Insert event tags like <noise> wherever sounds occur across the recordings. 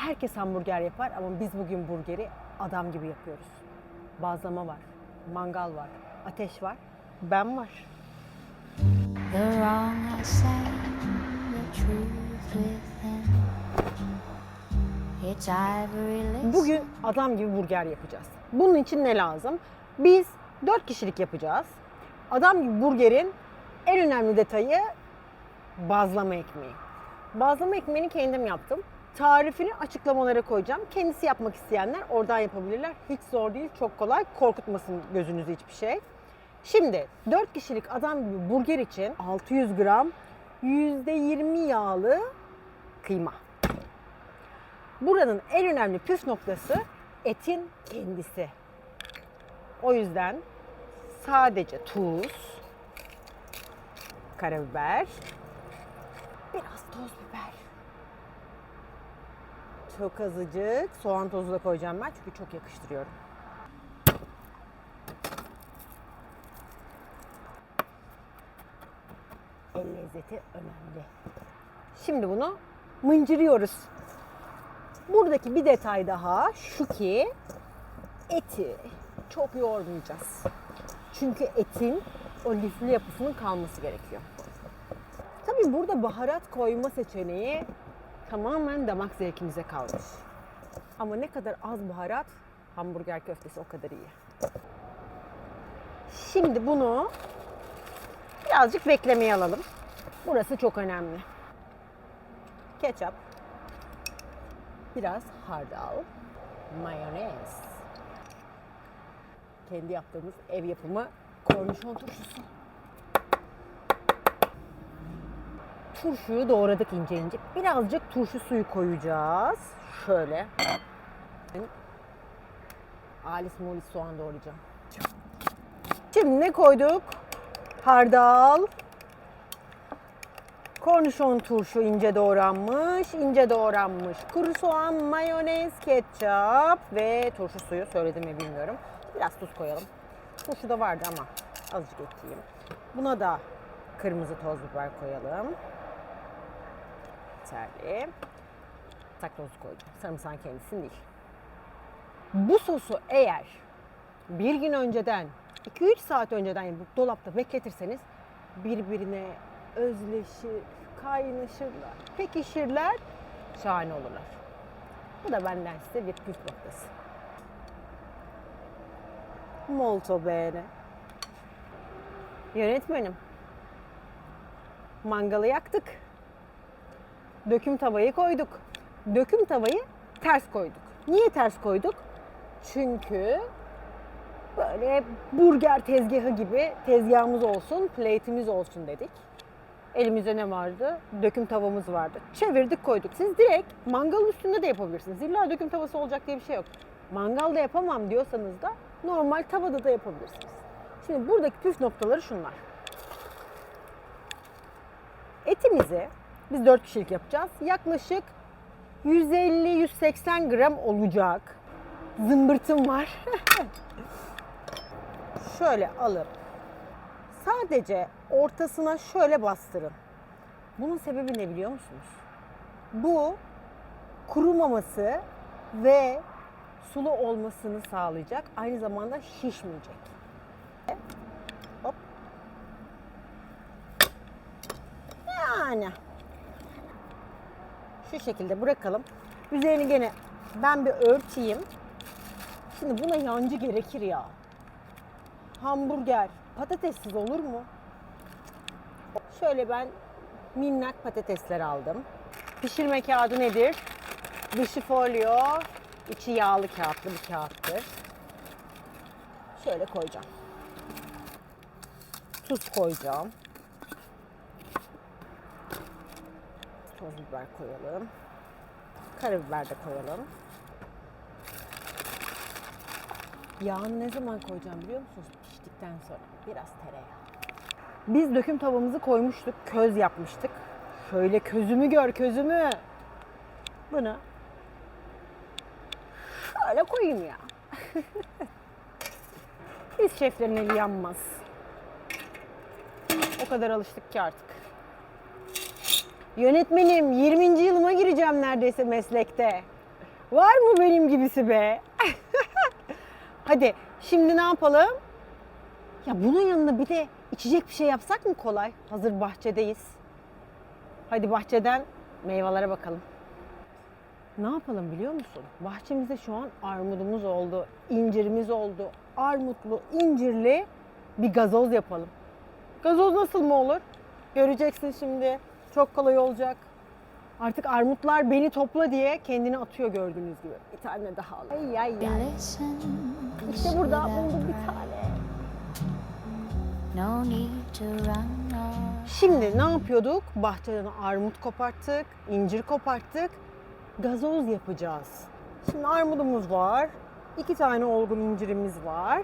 Herkes hamburger yapar ama biz bugün burgeri adam gibi yapıyoruz. Bazlama var, mangal var, ateş var, ben var. The wrong I say, the truth within. It's ivory. Bugün adam gibi burger yapacağız. Bunun için ne lazım? Biz 4 kişilik yapacağız. Adam gibi burgerin en önemli detayı bazlama ekmeği. Bazlama ekmeğini kendim yaptım. Tarifini açıklamalara koyacağım. Kendisi yapmak isteyenler oradan yapabilirler. Hiç zor değil, çok kolay. Korkutmasın gözünüzü hiçbir şey. Şimdi 4 kişilik adam gibi burger için 600 gram %20 yağlı kıyma. Buranın en önemli püf noktası etin kendisi. O yüzden sadece tuz, karabiber, biraz toz biber. Çok azıcık soğan tozu da koyacağım ben çünkü çok yakıştırıyorum. El lezzeti önemli. Şimdi bunu mıncırıyoruz. Buradaki bir detay daha şu ki eti çok yoğurmayacağız. Çünkü etin o lifli yapısının kalması gerekiyor. Tabii burada baharat koyma seçeneği tamamen damak zevkimize kalmış. Ama ne kadar az baharat hamburger köftesi o kadar iyi. Şimdi bunu birazcık beklemeye alalım. Burası çok önemli. Ketçap, biraz hardal, mayonez. Kendi yaptığımız ev yapımı kornişon turşusu. Turşuyu doğradık ince ince. Birazcık turşu suyu koyacağız. Şöyle. Alis molis soğan doğrayacağım. Şimdi ne koyduk? Hardal, Kornişon turşu ince doğranmış, ince doğranmış. Kuru soğan, mayonez, ketçap ve turşu suyu söyledim mi bilmiyorum. Biraz tuz koyalım. Turşu da vardı ama azıcık ekleyeyim. Buna da kırmızı toz biber koyalım. Yeterli. Tak tozu koydum. Sarımsağın kendisini değil. Bu sosu eğer bir gün önceden, 2-3 saat önceden yapıp dolapta bekletirseniz birbirine özleşir, kaynaşırlar, pekişirler, şahane olurlar. Bu da benden size bir püf noktası. Molto bene. Yönetmenim. Mangalı yaktık. Döküm tavayı koyduk. Döküm tavayı ters koyduk. Niye ters koyduk? Çünkü böyle burger tezgahı gibi tezgahımız olsun, plate'imiz olsun dedik. Elimizde ne vardı? Döküm tavamız vardı. Çevirdik koyduk. Siz direkt mangalın üstünde de yapabilirsiniz. İlla döküm tavası olacak diye bir şey yok. Mangalda yapamam diyorsanız da normal tavada da yapabilirsiniz. Şimdi buradaki püf noktaları şunlar. Etimizi biz 4 kişilik yapacağız. Yaklaşık 150-180 gram olacak. Zımbırtım var. <laughs> Şöyle alıp sadece ortasına şöyle bastırın. Bunun sebebi ne biliyor musunuz? Bu kurumaması ve sulu olmasını sağlayacak. Aynı zamanda şişmeyecek. Hop. Yani şu şekilde bırakalım. Üzerini gene ben bir örteyim. Şimdi buna yancı gerekir ya. Hamburger patatessiz olur mu? Şöyle ben minnak patatesler aldım. Pişirme kağıdı nedir? Dışı folyo, içi yağlı kağıtlı bir kağıttır. Şöyle koyacağım. Tuz koyacağım. Toz biber koyalım. Karabiber de koyalım. Yağını ne zaman koyacağım biliyor musunuz? Piştikten sonra. Biraz tereyağı. Biz döküm tavamızı koymuştuk. Köz yapmıştık. Şöyle közümü gör közümü. Bunu şöyle koyayım ya. <laughs> Biz şeflerin eli yanmaz. O kadar alıştık ki artık. Yönetmenim 20. yılıma gireceğim neredeyse meslekte. Var mı benim gibisi be? <laughs> Hadi şimdi ne yapalım? Ya bunun yanına bir de içecek bir şey yapsak mı kolay? Hazır bahçedeyiz. Hadi bahçeden meyvelere bakalım. Ne yapalım biliyor musun? Bahçemizde şu an armudumuz oldu, incirimiz oldu. Armutlu, incirli bir gazoz yapalım. Gazoz nasıl mı olur? Göreceksin şimdi. Çok kolay olacak. Artık armutlar beni topla diye kendini atıyor gördüğünüz gibi. Bir tane daha al. Ay ay ay. İşte burada buldum bir tane. Şimdi ne yapıyorduk? Bahçeden armut koparttık, incir koparttık. Gazoz yapacağız. Şimdi armudumuz var. iki tane olgun incirimiz var.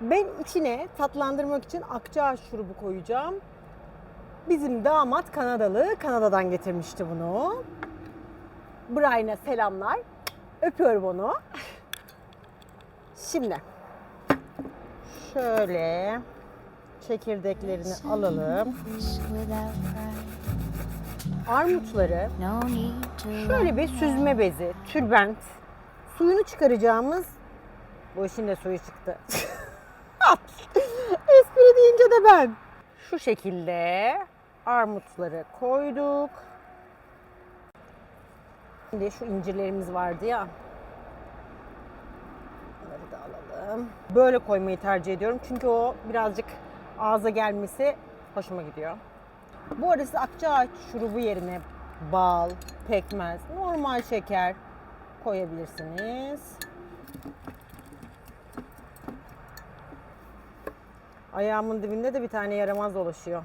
Ben içine tatlandırmak için akçaağaç şurubu koyacağım. Bizim damat Kanadalı. Kanada'dan getirmişti bunu. Brian'a selamlar. Öpüyorum onu. Şimdi şöyle çekirdeklerini alalım. Armutları şöyle bir süzme bezi, tülbent, suyunu çıkaracağımız bu işin de suyu çıktı. <laughs> Espri deyince de ben. Şu şekilde armutları koyduk. Şimdi şu incirlerimiz vardı ya. Bunları da alalım. Böyle koymayı tercih ediyorum. Çünkü o birazcık ağza gelmesi hoşuma gidiyor. Bu arada siz akçaağaç şurubu yerine bal, pekmez, normal şeker koyabilirsiniz. Ayağımın dibinde de bir tane yaramaz dolaşıyor.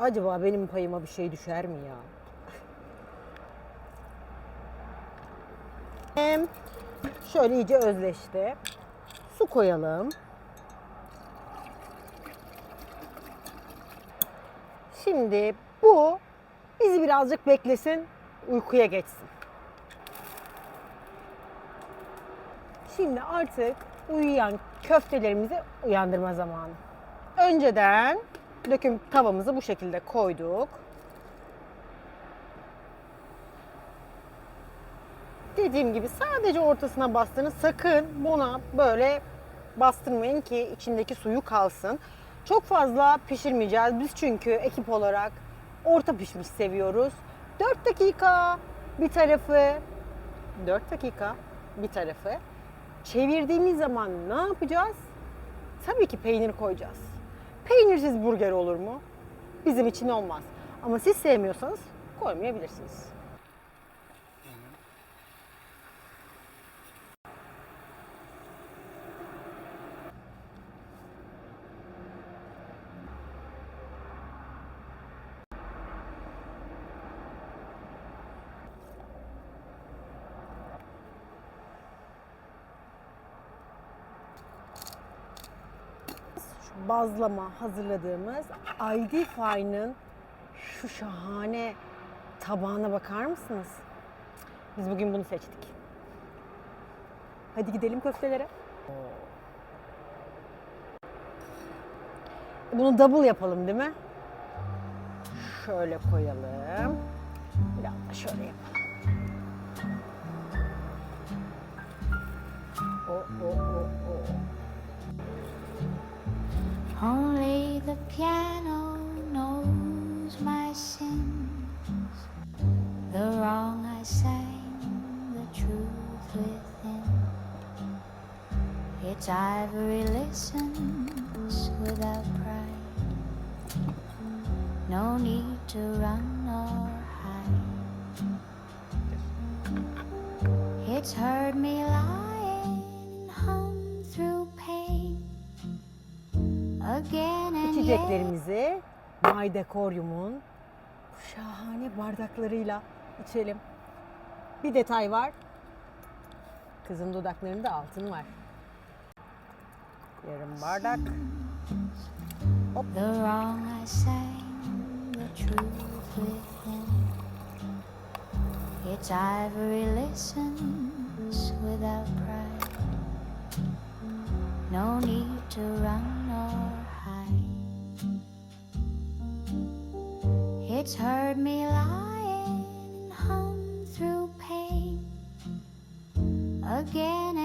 Acaba benim payıma bir şey düşer mi ya? Hem Şöyle iyice özleşti. Su koyalım. Şimdi bu bizi birazcık beklesin, uykuya geçsin. Şimdi artık uyuyan köftelerimizi uyandırma zamanı. Önceden döküm tavamızı bu şekilde koyduk. Dediğim gibi sadece ortasına bastırın. Sakın buna böyle bastırmayın ki içindeki suyu kalsın. Çok fazla pişirmeyeceğiz. Biz çünkü ekip olarak orta pişmiş seviyoruz. 4 dakika bir tarafı 4 dakika bir tarafı çevirdiğimiz zaman ne yapacağız? Tabii ki peynir koyacağız. Peynirsiz burger olur mu? Bizim için olmaz. Ama siz sevmiyorsanız koymayabilirsiniz. Bazlama hazırladığımız ID Fine'ın şu şahane tabağına bakar mısınız? Biz bugün bunu seçtik. Hadi gidelim köftelere. Bunu double yapalım değil mi? Şöyle koyalım. Biraz da şöyle yapalım. Only the piano knows my sins. The wrong I sang, the truth within. Its ivory listens without pride. No need to run or hide. It's heard me lying İçeceklerimizi My Decorium'un bu şahane bardaklarıyla içelim. Bir detay var. Kızın dudaklarında altın var. Yarım bardak. The wrong I sang, the truth within. Its ivory listens without pride. No need to run It's heard me lying hung through pain again